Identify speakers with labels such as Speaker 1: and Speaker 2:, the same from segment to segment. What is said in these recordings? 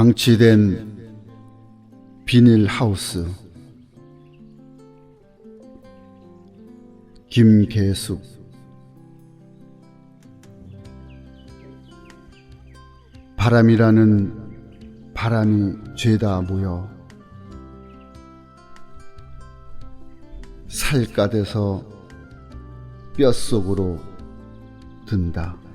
Speaker 1: 방치된 비닐하우스 김계숙 바람이라는 바람이 죄다 모여 살갗에서 뼛속으로 든다.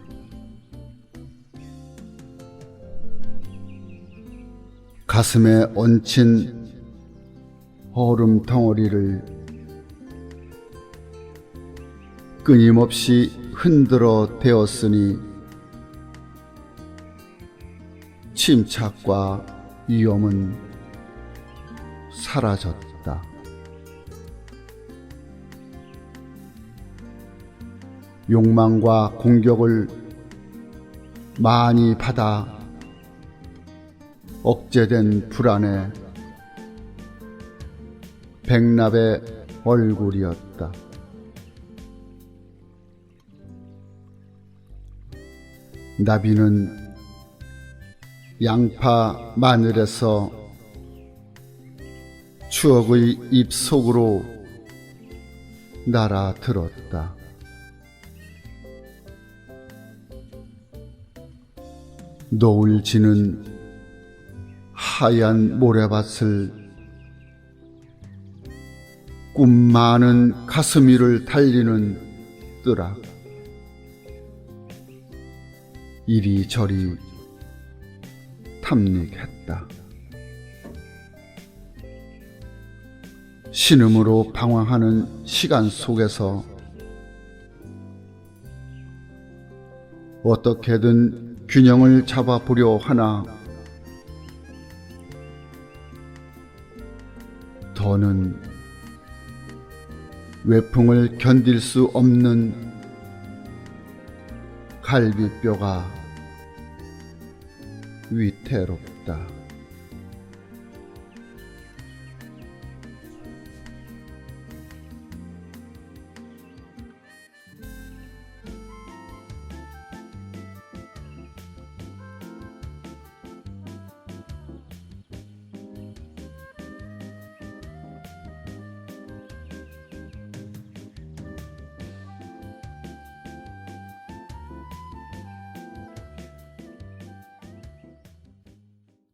Speaker 1: 가슴에 얹힌 얼음 덩어리를 끊임없이 흔들어 대었으니 침착과 위험은 사라졌다. 욕망과 공격을 많이 받아 억제된 불안에 백납의 얼굴이었다. 나비는 양파 마늘에서 추억의 입 속으로 날아들었다. 노을 지는 하얀 모래밭을 꿈 많은 가슴 위를 달리는 뜨라 이리저리 탐닉했다. 신음으로 방황하는 시간 속에서 어떻게든 균형을 잡아보려 하나 더는 외풍을 견딜 수 없는 갈비뼈가 위태롭다.